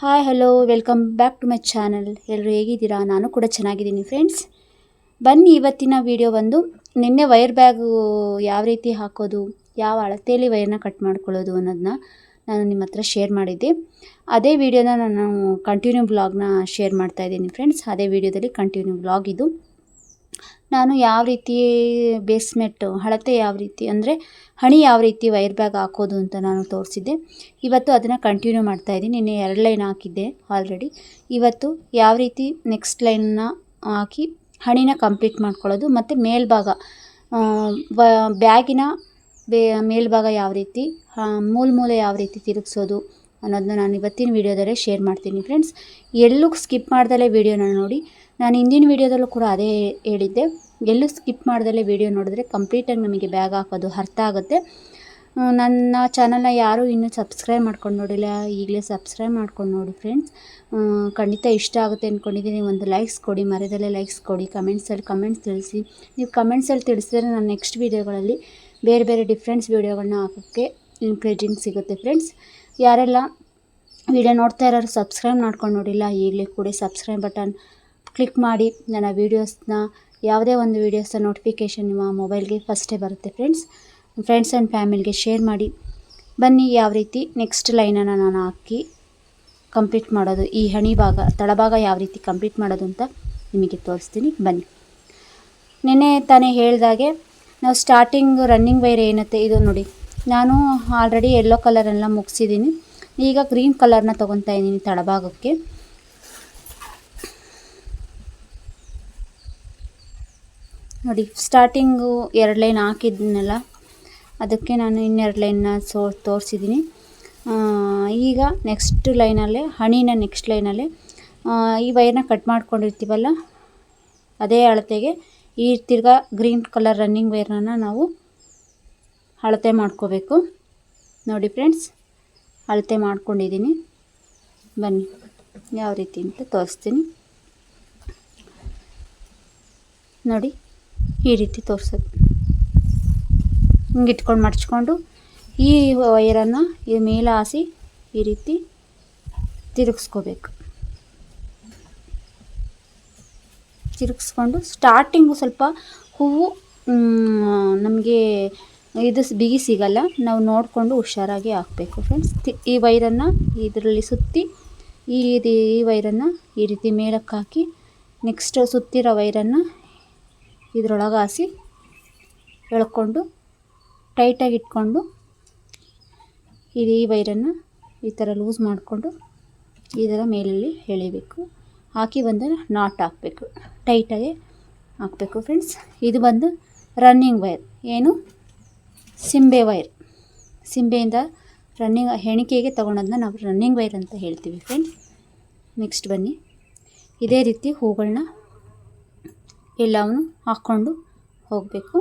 Hi hello welcome back to my channel ಎಲ್ಲರೂ ಹೇಗಿದ್ದೀರಾ? ನಾನು ಕೂಡ ಚೆನ್ನಾಗಿದ್ದೀನಿ ಫ್ರೆಂಡ್ಸ್ ಬನ್ನಿ, ಇವತ್ತಿನ ವಿಡಿಯೋ ಬಂದು ನಿನ್ನೆ ವೈರ್ ಬ್ಯಾಗು ಯಾವ ರೀತಿ ಹಾಕೋದು, ಯಾವ ಅಳತೆಯಲ್ಲಿ ವೈರ್ನ ಕಟ್ ಮಾಡ್ಕೊಳ್ಳೋದು ಅನ್ನೋದನ್ನ ನಾನು ನಿಮ್ಮ ಹತ್ರ ಶೇರ್ ಮಾಡಿದ್ದೆ. ಅದೇ ವಿಡಿಯೋನ ನಾನು ಕಂಟಿನ್ಯೂ ಬ್ಲಾಗ್ನ ಶೇರ್ ಮಾಡ್ತಾ ಇದ್ದೀನಿ ಫ್ರೆಂಡ್ಸ್ ಅದೇ ವಿಡಿಯೋದಲ್ಲಿ ಕಂಟಿನ್ಯೂ ಬ್ಲಾಗ್ ಇದು. ನಾನು ಯಾವ ರೀತಿ ಬೇಸ್ಮೆಟ್ ಅಳತೆ ಯಾವ ರೀತಿ, ಅಂದರೆ ಹಣಿ ಯಾವ ರೀತಿ ವೈರ್ ಬ್ಯಾಗ್ ಹಾಕೋದು ಅಂತ ನಾನು ತೋರಿಸಿದ್ದೆ. ಇವತ್ತು ಅದನ್ನು ಕಂಟಿನ್ಯೂ ಮಾಡ್ತಾ ಇದ್ದೀನಿ. ನಿನ್ನೆ ಎರಡು ಲೈನ್ ಹಾಕಿದ್ದೆ ಆಲ್ರೆಡಿ ಇವತ್ತು ಯಾವ ರೀತಿ ನೆಕ್ಸ್ಟ್ ಲೈನ್ನ ಹಾಕಿ ಹಣಿನ ಕಂಪ್ಲೀಟ್ ಮಾಡ್ಕೊಳ್ಳೋದು, ಮತ್ತು ಮೇಲ್ಭಾಗ ಬ್ಯಾಗಿನ ಬೇ, ಮೇಲ್ಭಾಗ ಯಾವ ರೀತಿ ಮೂಲ ಮೂಲೆ ಯಾವ ರೀತಿ ತಿರುಗಿಸೋದು ಅನ್ನೋದನ್ನ ನಾನು ಇವತ್ತಿನ ವೀಡಿಯೋದಲ್ಲೇ ಶೇರ್ ಮಾಡ್ತೀನಿ ಫ್ರೆಂಡ್ಸ್ ಎಲ್ಲೂ ಸ್ಕಿಪ್ ಮಾಡ್ದಲೇ ವೀಡಿಯೋನ ನೋಡಿ. ನಾನು ಹಿಂದಿನ ವೀಡಿಯೋದಲ್ಲೂ ಕೂಡ ಅದೇ ಹೇಳಿದ್ದೆ. ಎಲ್ಲೂ ಸ್ಕಿಪ್ ಮಾಡ್ದಲೇ ವಿಡಿಯೋ ನೋಡಿದ್ರೆ ಕಂಪ್ಲೀಟಾಗಿ ನಮಗೆ ಬ್ಯಾಗ್ ಹಾಕೋದು ಅರ್ಥ ಆಗುತ್ತೆ. ನನ್ನ ಚಾನಲ್ನ ಯಾರೂ ಇನ್ನೂ ಸಬ್ಸ್ಕ್ರೈಬ್ ಮಾಡ್ಕೊಂಡು ನೋಡಿಲ್ಲ, ಈಗಲೇ ಸಬ್ಸ್ಕ್ರೈಬ್ ಮಾಡ್ಕೊಂಡು ನೋಡಿ ಫ್ರೆಂಡ್ಸ್. ಖಂಡಿತ ಇಷ್ಟ ಆಗುತ್ತೆ ಅಂದ್ಕೊಂಡಿದ್ದೀನಿ ಒಂದು ಲೈಕ್ಸ್ ಕೊಡಿ, ಮರದಲ್ಲೇ ಲೈಕ್ಸ್ ಕೊಡಿ, ಕಮೆಂಟ್ಸಲ್ಲಿ ಕಮೆಂಟ್ಸ್ ತಿಳಿಸಿ. ನೀವು ಕಮೆಂಟ್ಸಲ್ಲಿ ತಿಳಿಸಿದ್ರೆ ನಾನು ನೆಕ್ಸ್ಟ್ ವೀಡಿಯೋಗಳಲ್ಲಿ ಬೇರೆ ಬೇರೆ ಡಿಫ್ರೆಂಟ್ಸ್ ವೀಡಿಯೋಗಳನ್ನ ಹಾಕೋಕ್ಕೆ ಎನ್ಕರೇಜಿಂಗ್ ಸಿಗುತ್ತೆ ಫ್ರೆಂಡ್ಸ್. ಯಾರೆಲ್ಲ ವಿಡಿಯೋ ನೋಡ್ತಾ ಇರೋರು ಸಬ್ಸ್ಕ್ರೈಬ್ ಮಾಡ್ಕೊಂಡು ನೋಡಿಲ್ಲ, ಈಗಲೇ ಕೂಡ ಸಬ್ಸ್ಕ್ರೈಬ್ ಬಟನ್ ಕ್ಲಿಕ್ ಮಾಡಿ ನನ್ನ ವೀಡಿಯೋಸ್ನ ಯಾವುದೇ ಒಂದು ವೀಡಿಯೋಸ್ನ ನೋಟಿಫಿಕೇಷನ್ ನಿಮ್ಮ ಮೊಬೈಲ್ಗೆ ಫಸ್ಟೇ ಬರುತ್ತೆ ಫ್ರೆಂಡ್ಸ್ ಫ್ರೆಂಡ್ಸ್ ಆ್ಯಂಡ್ ಫ್ಯಾಮಿಲಿಗೆ ಶೇರ್ ಮಾಡಿ. ಬನ್ನಿ ಯಾವ ರೀತಿ ನೆಕ್ಸ್ಟ್ ಲೈನನ್ನು ನಾನು ಹಾಕಿ ಕಂಪ್ಲೀಟ್ ಮಾಡೋದು. ಈ ಹಣಿ ಭಾಗ ತಳಭಾಗ ಯಾವ ರೀತಿ ಕಂಪ್ಲೀಟ್ ಮಾಡೋದು ಅಂತ ನಿಮಗೆ ತೋರಿಸ್ತೀನಿ. ಬನ್ನಿ. ನಿನ್ನೆ ತಾನೇ ಹೇಳಿದಾಗೆ, ನಾವು ಸ್ಟಾರ್ಟಿಂಗ್ ರನ್ನಿಂಗ್ ವೈರ್ ಏನತ್ತೆ ಇದು ನೋಡಿ. ನಾನು ಆಲ್ರೆಡಿ ಯೆಲ್ಲೋ ಕಲರೆಲ್ಲ ಮುಗಿಸಿದ್ದೀನಿ. ಈಗ ಗ್ರೀನ್ ಕಲರ್ನ ತೊಗೊತಾ ಇದ್ದೀನಿ ತಳಭಾಗಕ್ಕೆ ನೋಡಿ ಸ್ಟಾರ್ಟಿಂಗು ಎರಡು ಲೈನ್ ಹಾಕಿದ್ನಲ್ಲ, ಅದಕ್ಕೆ ನಾನು ಇನ್ನೆರಡು ಲೈನ್ನ ಸೋ ತೋರಿಸಿದ್ದೀನಿ ಈಗ ನೆಕ್ಸ್ಟ್ ಲೈನಲ್ಲೇ ಹಣಿನ ನೆಕ್ಸ್ಟ್ ಲೈನಲ್ಲಿ ಈ ವೈರ್ನ ಕಟ್ ಮಾಡ್ಕೊಂಡಿರ್ತೀವಲ್ಲ, ಅದೇ ಅಳತೆಗೆ, ಈ ತಿರ್ಗಾ ಗ್ರೀನ್ ಕಲರ್ ರನ್ನಿಂಗ್ ವೈರ್ನ ನಾವು ಅಳತೆ ಮಾಡ್ಕೋಬೇಕು. ನೋಡಿ ಫ್ರೆಂಡ್ಸ್ ಅಳತೆ ಮಾಡ್ಕೊಂಡಿದ್ದೀನಿ ಬನ್ನಿ, ಯಾವ ರೀತಿ ಅಂತ ತೋರಿಸ್ತೀನಿ. ನೋಡಿ ಈ ರೀತಿ ತೋರಿಸೋದು. ಹಿಂಗೆ ಇಟ್ಕೊಂಡು ಮಡ್ಚ್ಕೊಂಡು ಈ ವೈರನ್ನು ಈ ಮೇಲೆ ಹಾಸಿ ಈ ರೀತಿ ತಿರುಗಿಸ್ಕೋಬೇಕು. ತಿರುಗಿಸ್ಕೊಂಡು ಸ್ಟಾರ್ಟಿಂಗು ಸ್ವಲ್ಪ ಹೂವು ನಮಗೆ ಇದು ಬಿಗಿ ಸಿಗಲ್ಲ. ನಾವು ನೋಡಿಕೊಂಡು ಹುಷಾರಾಗಿ ಹಾಕಬೇಕು ಫ್ರೆಂಡ್ಸ್ ಈ ವೈರನ್ನು ಇದರಲ್ಲಿ ಸುತ್ತಿ ಈ ರೀತಿ, ಈ ವೈರನ್ನು ಈ ರೀತಿ ಮೇಲಕ್ಕೆ ಹಾಕಿ ನೆಕ್ಸ್ಟ್ ಸುತ್ತಿರೋ ವೈರನ್ನು ಇದರೊಳಗೆ ಹಾಸಿ ಎಳ್ಕೊಂಡು ಟೈಟಾಗಿ ಇಟ್ಕೊಂಡು ಇದು ಈ ವೈರನ್ನು ಈ ಥರ ಲೂಸ್ ಮಾಡಿಕೊಂಡು ಇದರ ಮೇಲಲ್ಲಿ ಎಳಿಬೇಕು. ಹಾಕಿ ಬಂದು ನಾಟ್ ಹಾಕಬೇಕು. ಟೈಟಾಗಿ ಹಾಕಬೇಕು ಫ್ರೆಂಡ್ಸ್ ಇದು ಬಂದು ರನ್ನಿಂಗ್ ವೈರ್ ಏನು? ಸಿಂಬೆ ವೈರ್ ಸಿಂಬೆಯಿಂದ ರನ್ನಿಂಗ್ ಹೆಣಿಕೆಗೆ ತೊಗೊಳೋದನ್ನ ನಾವು ರನ್ನಿಂಗ್ ವೈರ್ ಅಂತ ಹೇಳ್ತೀವಿ ಫ್ರೆಂಡ್ಸ್ ನೆಕ್ಸ್ಟ್ ಬನ್ನಿ. ಇದೇ ರೀತಿ ಹೂಗಳನ್ನ ಎಲ್ಲವನ್ನು ಹಾಕ್ಕೊಂಡು ಹೋಗಬೇಕು.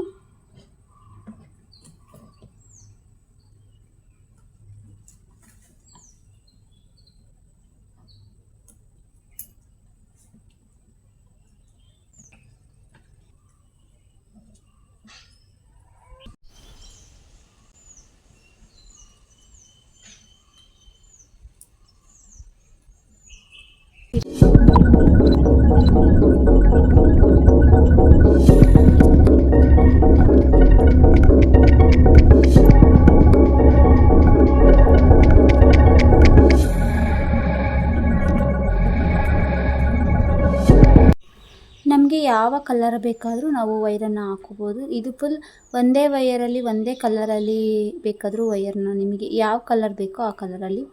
ಯಾವ ಕಲರ್ ಬೇಕಾದರೂ ನಾವು ವೈರನ್ನು ಹಾಕೋಬೋದು. ಇದು ಫುಲ್ ಒಂದೇ ವೈಯರಲ್ಲಿ ಒಂದೇ ಕಲರಲ್ಲಿ ಬೇಕಾದರೂ ವೈಯರ್ನ ನಿಮಗೆ ಯಾವ ಕಲರ್ ಬೇಕೋ ಆ ಕಲರಲ್ಲಿ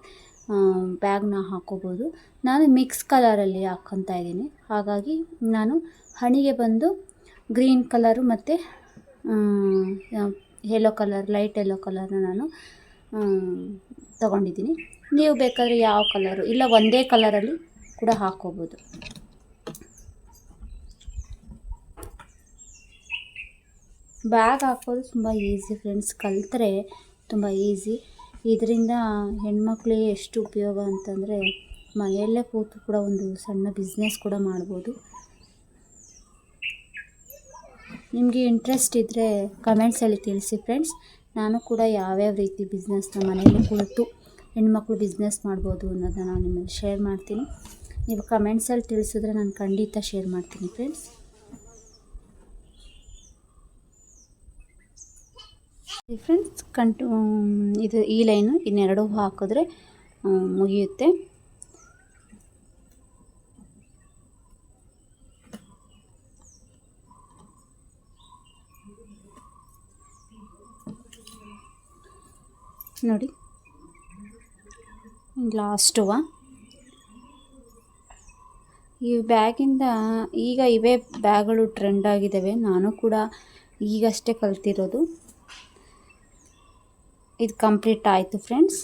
ಬ್ಯಾಗ್ನ ಹಾಕೋಬೋದು ನಾನು ಮಿಕ್ಸ್ ಕಲರಲ್ಲಿ ಹಾಕ್ಕೊತಾ ಇದ್ದೀನಿ. ಹಾಗಾಗಿ ನಾನು ಹಣಿಗೆ ಬಂದು ಗ್ರೀನ್ ಕಲರು ಮತ್ತು ಯೆಲ್ಲೋ ಕಲರ್ ಲೈಟ್ ಯೆಲ್ಲೋ ಕಲರ್ನ ನಾನು ತಗೊಂಡಿದ್ದೀನಿ. ನೀವು ಬೇಕಾದರೆ ಯಾವ ಕಲರು ಇಲ್ಲ ಒಂದೇ ಕಲರಲ್ಲಿ ಕೂಡ ಹಾಕೋಬೋದು ಬ್ಯಾಗ್ ಹಾಕೋದು ತುಂಬ ಈಸಿ ಫ್ರೆಂಡ್ಸ್ ಕಲಿತ್ರೆ ತುಂಬ ಈಸಿ ಇದರಿಂದ ಹೆಣ್ಮಕ್ಳಿಗೆ ಎಷ್ಟು ಉಪಯೋಗ ಅಂತಂದರೆ ಮನೆಯಲ್ಲೇ ಕೂತು ಕೂಡ ಒಂದು ಸಣ್ಣ ಬಿಸ್ನೆಸ್ ಕೂಡ ಮಾಡ್ಬೋದು. ನಿಮಗೆ ಇಂಟ್ರೆಸ್ಟ್ ಇದ್ದರೆ ಕಮೆಂಟ್ಸಲ್ಲಿ ತಿಳಿಸಿ ಫ್ರೆಂಡ್ಸ್ ನಾನು ಕೂಡ ಯಾವ್ಯಾವ ರೀತಿ ಬಿಸ್ನೆಸ್ನ ಮನೆಯಲ್ಲಿ ಕುಳಿತು ಹೆಣ್ಮಕ್ಳು ಬಿಸ್ನೆಸ್ ಮಾಡ್ಬೋದು ಅನ್ನೋದನ್ನ ನಾನು ನಿಮ್ಮಲ್ಲಿ ಶೇರ್ ಮಾಡ್ತೀನಿ. ನೀವು ಕಮೆಂಟ್ಸಲ್ಲಿ ತಿಳಿಸಿದ್ರೆ ನಾನು ಖಂಡಿತ ಶೇರ್ ಮಾಡ್ತೀನಿ ಫ್ರೆಂಡ್ಸ್ ಫ್ರೆಂಡ್ಸ್ ಕಂಟು ಇದು ಈ ಲೈನು ಇನ್ನೆರಡು ಹಾಕಿದ್ರೆ ಮುಗಿಯುತ್ತೆ. ನೋಡಿ. ಲಾಸ್ಟುವ ಈ ಬ್ಯಾಗಿಂದ, ಈಗ ಇವೇ ಬ್ಯಾಗ್ಗಳು ಟ್ರೆಂಡ್ ಆಗಿದ್ದಾವೆ ನಾನು ಕೂಡ ಈಗಷ್ಟೇ ಕಲ್ತಿರೋದು. ಇದು ಕಂಪ್ಲೀಟ್ ಆಯಿತು ಫ್ರೆಂಡ್ಸ್.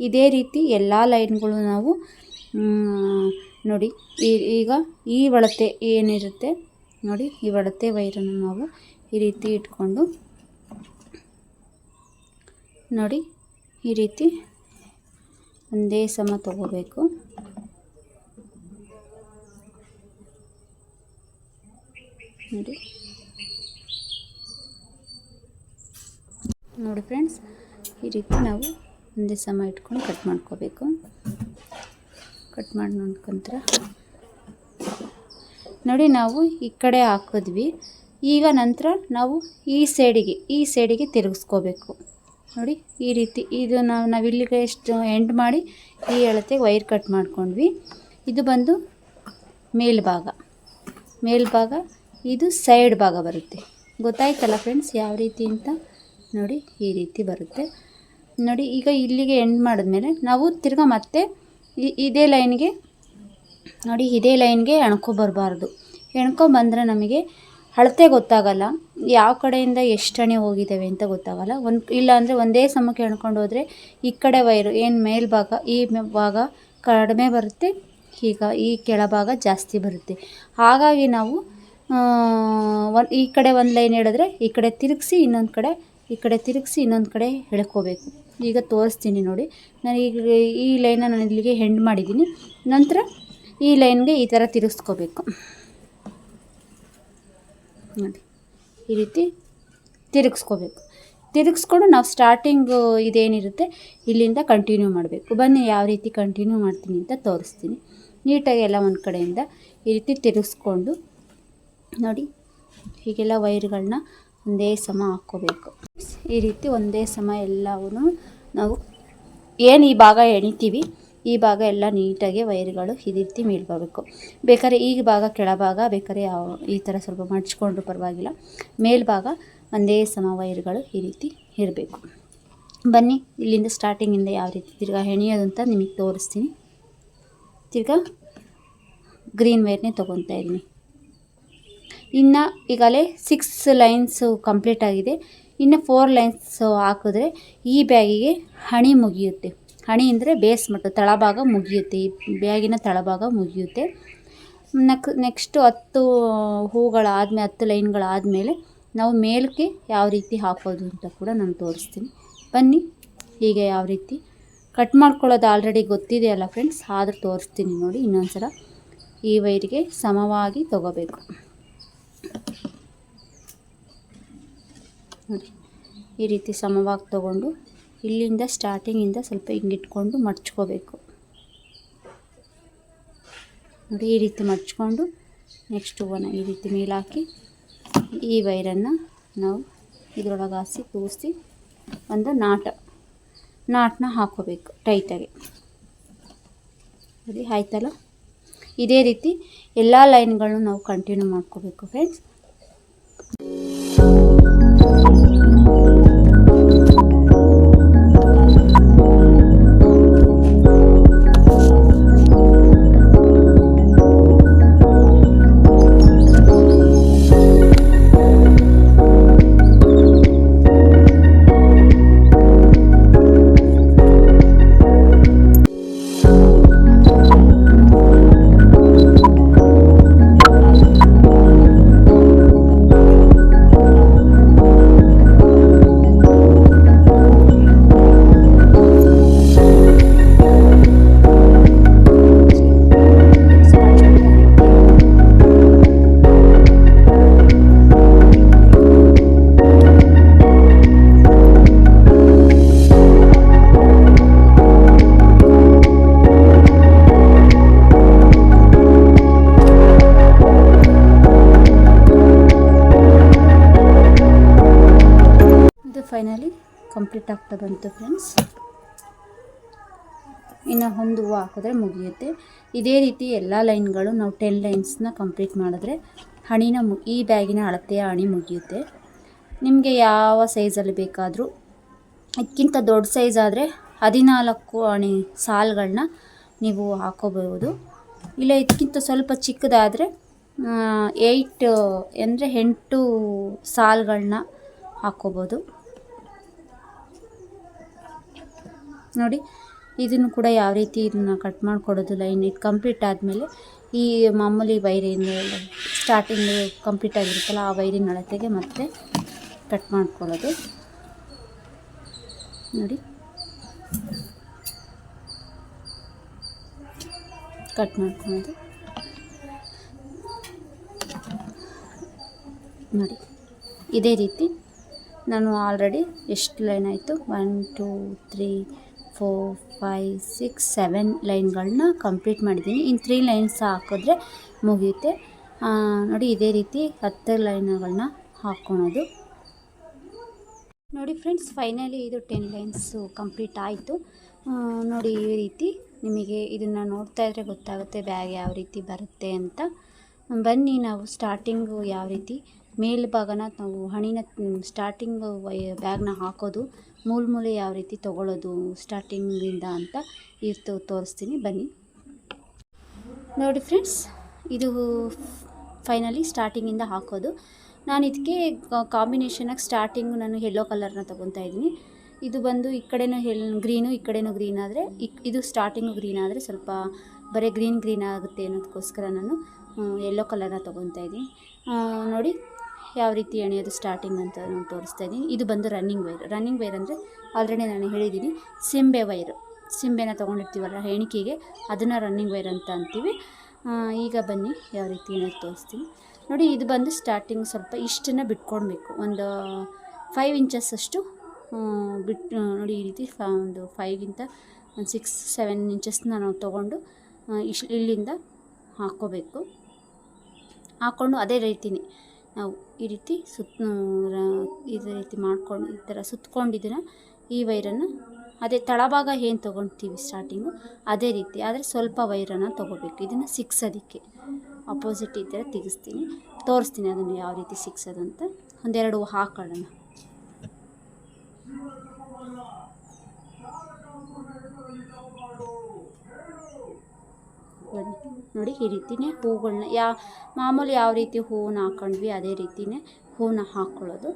ಇದೇ ರೀತಿ ಎಲ್ಲ ಲೈನ್ಗಳು ನಾವು ನೋಡಿ ಈಗ ಈ ಒಳತೆ ಏನಿರುತ್ತೆ, ನೋಡಿ, ಈ ಒಳತೆ ವೈರನ್ನು ನಾವು ಈ ರೀತಿ ಇಟ್ಕೊಂಡು, ನೋಡಿ, ಈ ರೀತಿ ಒಂದೇ ಸಮ ತಗೋಬೇಕು. ನೋಡಿ. ನೋಡಿ ಫ್ರೆಂಡ್ಸ್ ಈ ರೀತಿ ನಾವು ಒಂದೇ ಸಮ ಇಟ್ಕೊಂಡು ಕಟ್ ಮಾಡ್ಕೋಬೇಕು. ಕಟ್ ಮಾಡಿ ನೋಡ್ಕೊಂತರ. ನೋಡಿ ನಾವು ಈ ಕಡೆ ಹಾಕಿದ್ವಿ. ಈಗ ನಂತರ ನಾವು ಈ ಸೈಡಿಗೆ ಈ ಸೈಡಿಗೆ ತಿರುಗಿಸ್ಕೋಬೇಕು. ನೋಡಿ ಈ ರೀತಿ ಇದು ನಾವು ನಾವಿಲ್ಲಿಗೆ ಎಷ್ಟು ಎಂಡ್ ಮಾಡಿ ಈ ಅಳತೆಗೆ ವೈರ್ ಕಟ್ ಮಾಡ್ಕೊಂಡ್ವಿ. ಇದು ಬಂದು ಮೇಲ್ಭಾಗ ಮೇಲ್ಭಾಗ ಇದು ಸೈಡ್ ಭಾಗ ಬರುತ್ತೆ. ಗೊತ್ತಾಯ್ತಲ್ಲ ಫ್ರೆಂಡ್ಸ್ ಯಾವ ರೀತಿ ಅಂತ? ನೋಡಿ ಈ ರೀತಿ ಬರುತ್ತೆ. ನೋಡಿ, ಈಗ ಇಲ್ಲಿಗೆ ಎಂಡ್ ಮಾಡಿದ್ಮೇಲೆ ನಾವು ತಿರ್ಗಾ ಮತ್ತೆ ಇದೇ ಲೈನ್ಗೆ ನೋಡಿ, ಇದೇ ಲೈನ್ಗೆ ಎಣ್ಕೊ ಬರಬಾರ್ದು. ಎಣ್ಕೊ ಬಂದರೆ ನಮಗೆ ಅಳತೆ ಗೊತ್ತಾಗಲ್ಲ. ಯಾವ ಕಡೆಯಿಂದ ಎಷ್ಟು ಹಣೆ ಹೋಗಿದ್ದಾವೆ ಅಂತ ಗೊತ್ತಾಗಲ್ಲ. ಒಂದು ಇಲ್ಲಾಂದರೆ ಒಂದೇ ಸಮಕ್ಕೆ ಎಣ್ಕೊಂಡು ಹೋದರೆ ಈ ಕಡೆ ವೈರು, ಏನು ಮೇಲ್ಭಾಗ, ಈ ಭಾಗ ಕಡಿಮೆ ಬರುತ್ತೆ, ಈಗ ಈ ಕೆಳಭಾಗ ಜಾಸ್ತಿ ಬರುತ್ತೆ. ಹಾಗಾಗಿ ನಾವು ಒಂದು, ಈ ಕಡೆ ಒಂದು ಲೈನ್ ಹೇಳಿದ್ರೆ ಈ ಕಡೆ ತಿರುಗಿಸಿ, ಇನ್ನೊಂದು ಕಡೆ, ಈ ಕಡೆ ತಿರುಗಿಸಿ, ಇನ್ನೊಂದು ಕಡೆ ಎಳ್ಕೋಬೇಕು. ಈಗ ತೋರಿಸ್ತೀನಿ ನೋಡಿ. ನಾನು ಈಗ ಈ ಲೈನ ನಾನು ಇಲ್ಲಿಗೆ ಹೆಂಡ್ ಮಾಡಿದ್ದೀನಿ. ನಂತರ ಈ ಲೈನ್ಗೆ ಈ ಥರ ತಿರುಗಿಸ್ಕೋಬೇಕು. ನೋಡಿ, ಈ ರೀತಿ ತಿರುಗಿಸ್ಕೋಬೇಕು. ತಿರುಗಿಸ್ಕೊಂಡು ನಾವು ಸ್ಟಾರ್ಟಿಂಗು ಇದೇನಿರುತ್ತೆ, ಇಲ್ಲಿಂದ ಕಂಟಿನ್ಯೂ ಮಾಡಬೇಕು. ಬನ್ನಿ ಯಾವ ರೀತಿ ಕಂಟಿನ್ಯೂ ಮಾಡ್ತೀನಿ ಅಂತ ತೋರಿಸ್ತೀನಿ. ನೀಟಾಗಿ ಎಲ್ಲ ಒಂದು ಕಡೆಯಿಂದ ಈ ರೀತಿ ತಿರುಗಿಸ್ಕೊಂಡು ನೋಡಿ, ಹೀಗೆಲ್ಲ ವೈರ್ಗಳನ್ನ ಒಂದೇ ಸಮ ಹಾಕ್ಕೋಬೇಕು. ಈ ರೀತಿ ಒಂದೇ ಸಮ ಎಲ್ಲವೂ ನಾವು ಏನು ಈ ಭಾಗ ಎಣಿತೀವಿ, ಈ ಭಾಗ ಎಲ್ಲ ನೀಟಾಗಿ ವೈರ್ಗಳು ಈ ರೀತಿ ಮೀಳ್ಕೋಬೇಕು ಬೇಕಾದ್ರೆ ಈ ಭಾಗ ಕೆಳಭಾಗ, ಬೇಕಾದ್ರೆ ಯಾವ, ಈ ಥರ ಸ್ವಲ್ಪ ಮಡ್ಚ್ಕೊಂಡ್ರು ಪರವಾಗಿಲ್ಲ. ಮೇಲ್ಭಾಗ ಒಂದೇ ಸಮ ವೈರ್ಗಳು ಈ ರೀತಿ ಇರಬೇಕು. ಬನ್ನಿ, ಇಲ್ಲಿಂದ ಸ್ಟಾರ್ಟಿಂಗಿಂದ ಯಾವ ರೀತಿ ತಿರ್ಗಾ ಹೆಣಿಯೋದು ಅಂತ ನಿಮಗೆ ತೋರಿಸ್ತೀನಿ. ತಿರ್ಗಾ ಗ್ರೀನ್ ವೈರ್ನೇ ತೊಗೊತಾ ಇದ್ದೀನಿ. ಇನ್ನು ಈಗಲೇ ಸಿಕ್ಸ್ ಲೈನ್ಸು ಕಂಪ್ಲೀಟ್ ಆಗಿದೆ. ಇನ್ನು ಫೋರ್ ಲೈನ್ಸ್ ಹಾಕಿದ್ರೆ ಈ ಬ್ಯಾಗಿಗೆ ಹಣಿ ಮುಗಿಯುತ್ತೆ. ಹಣಿ ಅಂದರೆ ಬೇಸ್ ಮಟ್ಟ, ತಳಭಾಗ ಮುಗಿಯುತ್ತೆ. ಈ ಬ್ಯಾಗಿನ ತಳಭಾಗ ಮುಗಿಯುತ್ತೆ. ನೆಕ್ ನೆಕ್ಸ್ಟು ಹತ್ತು ಹೂಗಳಾದಮೇಲೆ ಹತ್ತು ಲೈನ್ಗಳಾದಮೇಲೆ ನಾವು ಮೇಲಕ್ಕೆ ಯಾವ ರೀತಿ ಹಾಕೋದು ಅಂತ ಕೂಡ ನಾನು ತೋರಿಸ್ತೀನಿ. ಬನ್ನಿ ಹೀಗೆ ಯಾವ ರೀತಿ. ಕಟ್ ಮಾಡ್ಕೊಳ್ಳೋದು ಆಲ್ರೆಡಿ ಗೊತ್ತಿದೆಯಲ್ಲ ಫ್ರೆಂಡ್ಸ್ ಆದರೂ ತೋರಿಸ್ತೀನಿ ನೋಡಿ ಇನ್ನೊಂದು ಸಲ ಈ ವೈರಿಗೆ ಸಮವಾಗಿ ತಗೋಬೇಕು. ಈ ರೀತಿ ಸಮವಾಗಿ ತಗೊಂಡು ಇಲ್ಲಿಂದ ಸ್ಟಾರ್ಟಿಂಗಿಂದ ಸ್ವಲ್ಪ ಹಿಂಗಿಟ್ಕೊಂಡು ಮಡ್ಚ್ಕೋಬೇಕು ನೋಡಿ, ಈ ರೀತಿ ಮಡ್ಚ್ಕೊಂಡು ನೆಕ್ಸ್ಟ್ ಹೂವನ್ನ ಈ ರೀತಿ ಮೇಲಾಕಿ ಈ ವೈರನ್ನು ನಾವು ಇದರೊಳಗೆ ಹಾಸಿ ತೂರಿಸಿ ಒಂದು ನಾಟ, ನಾಟನ್ನ ಹಾಕೋಬೇಕು ಟೈಟಾಗಿ. ನೋಡಿ, ಆಯ್ತಲ್ಲ? ಇದೇ ರೀತಿ ಎಲ್ಲ ಲೈನ್ಗಳನ್ನು ನಾವು ಕಂಟಿನ್ಯೂ ಮಾಡ್ಕೋಬೇಕು ಫ್ರೆಂಡ್ಸ್ ಆಗ್ತಾ ಬಂತು ಫ್ರೆಂಡ್ಸ್. ಇನ್ನು ಒಂದು ಹೂವು ಹಾಕಿದ್ರೆ ಮುಗಿಯುತ್ತೆ. ಇದೇ ರೀತಿ ಎಲ್ಲ ಲೈನ್ಗಳು ನಾವು ಟೆನ್ ಲೈನ್ಸ್ನ ಕಂಪ್ಲೀಟ್ ಮಾಡಿದ್ರೆ ಹಣಿನ ಮು, ಈ ಬ್ಯಾಗಿನ ಅಳತೆಯ ಹಣಿ ಮುಗಿಯುತ್ತೆ. ನಿಮಗೆ ಯಾವ ಸೈಜಲ್ಲಿ ಬೇಕಾದರೂ ಇದಕ್ಕಿಂತ ದೊಡ್ಡ ಸೈಜ್ ಆದರೆ ಹದಿನಾಲ್ಕು ಹಣಿ ಸಾಲುಗಳನ್ನ ನೀವು ಹಾಕೋಬಹುದು. ಇಲ್ಲ ಇದಕ್ಕಿಂತ ಸ್ವಲ್ಪ ಚಿಕ್ಕದಾದರೆ ಏಯ್ಟ್, ಅಂದರೆ ಎಂಟು ಸಾಲುಗಳನ್ನ ಹಾಕ್ಕೋಬೋದು ನೋಡಿ, ಇದನ್ನು ಕೂಡ ಯಾವ ರೀತಿ ಇದನ್ನು ಕಟ್ ಮಾಡಿಕೊಡೋದು ಲೈನ್ ಇದು ಕಂಪ್ಲೀಟ್ ಆದಮೇಲೆ ಈ ಮಾಮೂಲಿ ವೈರಿನ ಸ್ಟಾರ್ಟಿಂಗ್ ಕಂಪ್ಲೀಟ್ ಆಗಿರುತ್ತಲ್ಲ, ಆ ವೈರಿನ ಅಳತೆಗೆ ಮತ್ತೆ ಕಟ್ ಮಾಡ್ಕೊಳ್ಳೋದು ನೋಡಿ. ಕಟ್ ಮಾಡ್ಕೊಳ್ಳೋದು ನೋಡಿ, ಇದೇ ರೀತಿ ನಾನು ಆಲ್ರೆಡಿ ಎಷ್ಟು ಲೈನ್ ಆಯಿತು? One two three four five six seven ಲೈನ್ಗಳನ್ನ complete ಮಾಡಿದ್ದೀನಿ. ಇನ್ನು ತ್ರೀ ಲೈನ್ಸ್ ಹಾಕಿದ್ರೆ ಮುಗಿಯುತ್ತೆ. ನೋಡಿ, ಇದೇ ರೀತಿ ಹತ್ತು ಲೈನ್ಗಳನ್ನ ಹಾಕ್ಕೊಳೋದು ನೋಡಿ ಫ್ರೆಂಡ್ಸ್ ಫೈನಲಿ ಇದು ಟೆನ್ ಲೈನ್ಸು ಕಂಪ್ಲೀಟ್ ಆಯಿತು. ನೋಡಿ, ಈ ರೀತಿ ನಿಮಗೆ ಇದನ್ನು ನೋಡ್ತಾ ಇದ್ರೆ ಗೊತ್ತಾಗುತ್ತೆ ಬ್ಯಾಗ್ ಯಾವ ರೀತಿ ಬರುತ್ತೆ ಅಂತ. ಬನ್ನಿ, ನಾವು ಸ್ಟಾರ್ಟಿಂಗು ಯಾವ ರೀತಿ ಮೇಲ್ಭಾಗನ ನಾವು ಹಣಿನ ಸ್ಟಾರ್ಟಿಂಗ್ ಬ್ಯಾಗ್ನ ಹಾಕೋದು. ಮೂಲ ಮೂಲೆ ಯಾವ ರೀತಿ ತೊಗೊಳ್ಳೋದು ಸ್ಟಾರ್ಟಿಂಗಿಂದ ಅಂತ ಇರ್ತು ತೋರಿಸ್ತೀನಿ, ಬನ್ನಿ. ನೋಡಿ ಫ್ರೆಂಡ್ಸ್ ಇದು ಫೈನಲಿ ಸ್ಟಾರ್ಟಿಂಗಿಂದ ಹಾಕೋದು. ನಾನು ಇದಕ್ಕೆ ಕಾಂಬಿನೇಷನಾಗಿ ಸ್ಟಾರ್ಟಿಂಗ್ ನಾನು ಯೆಲ್ಲೋ ಕಲರ್ನ ತೊಗೊತಾ ಇದ್ದೀನಿ. ಇದು ಬಂದು ಈ ಕಡೆನೂ ಹೆಲ್ ಗ್ರೀನು ಈ ಕಡೆನೂ ಗ್ರೀನ್ ಆದರೆ ಇದು ಸ್ಟಾರ್ಟಿಂಗು ಗ್ರೀನ್ ಆದರೆ ಸ್ವಲ್ಪ ಬರೀ ಗ್ರೀನ್ ಗ್ರೀನ್ ಆಗುತ್ತೆ ಅನ್ನೋದಕ್ಕೋಸ್ಕರ ನಾನು ಯೆಲ್ಲೋ ಕಲರ್ನ ತೊಗೊತಾ ಇದ್ದೀನಿ. ನೋಡಿ ಯಾವ ರೀತಿ ಎಣೆಯೋದು ಸ್ಟಾರ್ಟಿಂಗ್ ಅಂತ ನಾನು ತೋರಿಸ್ತಾ ಇದ್ದೀನಿ. ಇದು ಬಂದು ರನ್ನಿಂಗ್ ವೈರ್ ರನ್ನಿಂಗ್ ವೈರ್ ಅಂದರೆ ಆಲ್ರೆಡಿ ನಾನು ಹೇಳಿದ್ದೀನಿ, ಸಿಂಬೆ ವೈರು ಸಿಂಬೆನ ತೊಗೊಂಡಿರ್ತೀವಲ್ಲ ಎಣಿಕೆಗೆ, ಅದನ್ನು ರನ್ನಿಂಗ್ ವೈರ್ ಅಂತ ಅಂತೀವಿ. ಈಗ ಬನ್ನಿ, ಯಾವ ರೀತಿ ಏನಾದ್ರು ತೋರಿಸ್ತೀನಿ. ನೋಡಿ, ಇದು ಬಂದು ಸ್ಟಾರ್ಟಿಂಗ್ ಸ್ವಲ್ಪ ಇಷ್ಟನ್ನು ಬಿಟ್ಕೊಡ್ಬೇಕು. ಒಂದು ಫೈವ್ ಇಂಚಸ್ ಅಷ್ಟು ಬಿಟ್ಟು ನೋಡಿ, ಈ ರೀತಿ ಫ, ಒಂದು ಫೈವ್ಗಿಂತ ಒಂದು ಸಿಕ್ಸ್ ಸೆವೆನ್ ಇಂಚಸ್ನ ನಾವು ತೊಗೊಂಡು ಇಶ್, ಇಲ್ಲಿಂದ ಹಾಕ್ಕೋಬೇಕು. ಹಾಕ್ಕೊಂಡು ಅದೇ ರೀತಿನೇ ನಾವು ಈ ರೀತಿ ಸುತ್ತ ಇದೇ ರೀತಿ ಮಾಡ್ಕೊಂಡು, ಈ ಥರ ಸುತ್ತಕೊಂಡಿದ್ದೀರ ಈ ವೈರನ್ನು, ಅದೇ ತಳಭಾಗ ಏನು ತೊಗೊಳ್ತೀವಿ ಸ್ಟಾರ್ಟಿಂಗು ಅದೇ ರೀತಿ, ಆದರೆ ಸ್ವಲ್ಪ ವೈರನ್ನು ತೊಗೋಬೇಕು. ಇದನ್ನು ಸಿಕ್ಸೋದಕ್ಕೆ. ಅಪೋಸಿಟ್ ಈ ಥರ ತೆಗಿಸ್ತೀನಿ ತೋರಿಸ್ತೀನಿ ಅದನ್ನು ಯಾವ ರೀತಿ ಸಿಕ್ಸೋದು ಅಂತ ಒಂದೆರಡು ಹಾಕೊಳ್ಳೋಣ ಬನ್ನಿ ನೋಡಿ ಈ ರೀತಿಯೇ ಹೂಗಳನ್ನ ಯಾ ಮಾಮೂಲಿ ಯಾವ ರೀತಿ ಹೂವನ್ನ ಹಾಕೊಂಡ್ವಿ ಅದೇ ರೀತಿನೇ ಹೂವನ್ನ ಹಾಕ್ಕೊಳ್ಳೋದು